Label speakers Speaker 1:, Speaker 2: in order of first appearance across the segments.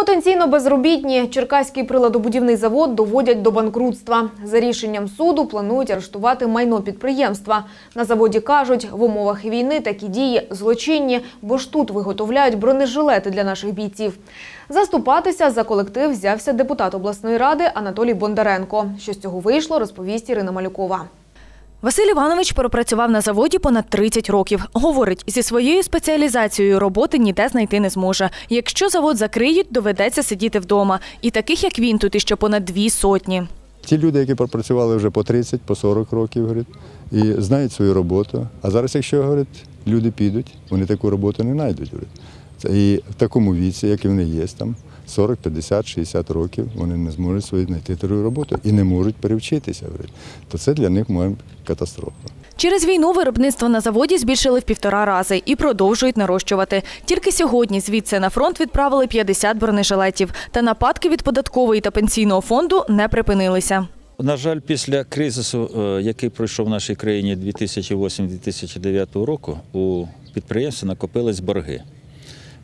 Speaker 1: Потенційно безробітні Черкаський приладобудівний завод доводять до банкрутства. За рішенням суду планують арештувати майно підприємства. На заводі кажуть, в умовах війни такі дії злочинні, бо ж тут виготовляють бронежилети для наших бійців. Заступатися за колектив взявся депутат обласної ради Анатолій Бондаренко. Що з цього вийшло, розповість Ірина Малюкова.
Speaker 2: Василь Іванович пропрацював на заводі понад 30 років. Говорить, зі своєю спеціалізацією роботи ніде знайти не зможе. Якщо завод закриють, доведеться сидіти вдома. І таких, як він, тут іще понад дві сотні.
Speaker 3: Ті люди, які пропрацювали вже по 30, по 40 років, говорить, і знають свою роботу. А зараз, якщо говорить, люди підуть, вони таку роботу не знайдуть. І в такому віці, як і вони є, там 40, 50, 60 років, вони не зможуть свою знайти таку роботу і не можуть перевчитися. То це для них може катастрофа.
Speaker 2: Через війну виробництво на заводі збільшили в півтора рази і продовжують нарощувати. Тільки сьогодні звідси на фронт відправили 50 бронежилетів. Та нападки від податкової та пенсійного фонду не припинилися.
Speaker 4: На жаль, після кризису, е, який пройшов в нашій країні 2008-2009 року, у підприємства накопились борги.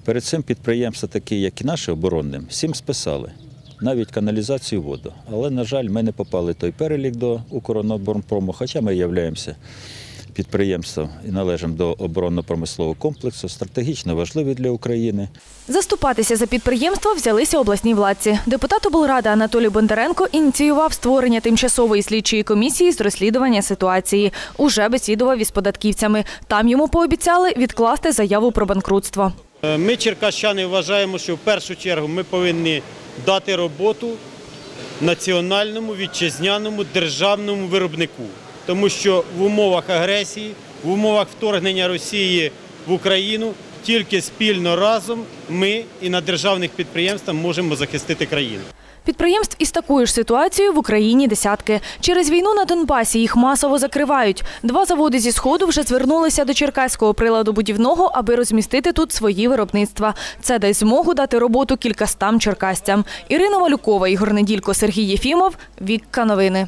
Speaker 4: Перед цим підприємства, такі як і наші оборонним, всім списали, навіть каналізацію воду. Але, на жаль, ми не попали той перелік до Укроборонпрому, хоча ми являємося підприємством і належимо до оборонно-промислового комплексу, стратегічно важливі для України.
Speaker 2: Заступатися за підприємство взялися обласні владці. Депутат облради Анатолій Бондаренко ініціював створення тимчасової слідчої комісії з розслідування ситуації. Уже бесідував із податківцями. Там йому пообіцяли відкласти заяву про банкрутство.
Speaker 5: Е, Ми, черкащани, вважаємо, що в першу чергу ми повинні дати роботу національному, вітчизняному, державному виробнику. Тому що в умовах агресії, в умовах вторгнення Росії в Україну тільки спільно разом ми і на державних підприємствах можемо захистити країну.
Speaker 2: Підприємств із такою ж ситуацією в Україні десятки. Через війну на Донбасі їх масово закривають. Два заводи зі сходу вже звернулися до Черкаського приладу будівного, аби розмістити тут свої виробництва. Це дасть змогу дати роботу кількастам черкастям. Ірина Малюкова, Ігор Неділько, Сергій Єфімов. Вікка новини.